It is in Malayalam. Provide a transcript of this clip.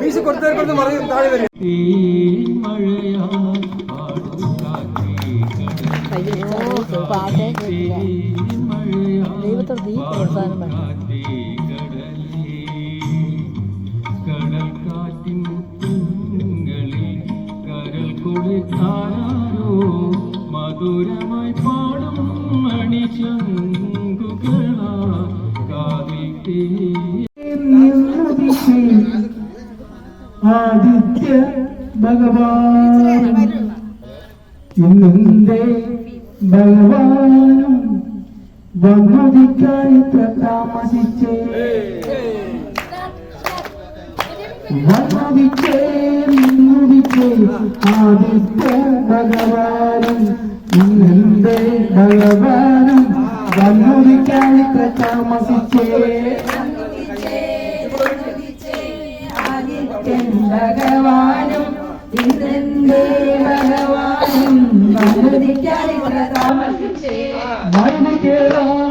വീശി കൊടുത്തവർക്കൊന്ന് മറിയും താഴെ വരും ദൈവത്തോട് ദീപ പ്രോത്സാഹനം വേണം കരൽ മധുരമായി പാടും മണിശങ്കുകളാ കാതിൽ ആദിത്യ ഭഗവാൻ. ഇന്നെന്റെ ഭഗവാനും വന്നുദിക്കായി താമസിച്ചേ. വന്നുദിച്ചേ. ആദിത്യ ഭഗവാനും ഇന്നെന്റെ ഭഗവാനും വന്നുദിക്കായി താമസിച്ചേ. ഭഗവാനും ഇന്നെന്റെ ഭഗവാനും താമസിച്ചേ മഴ കേറാം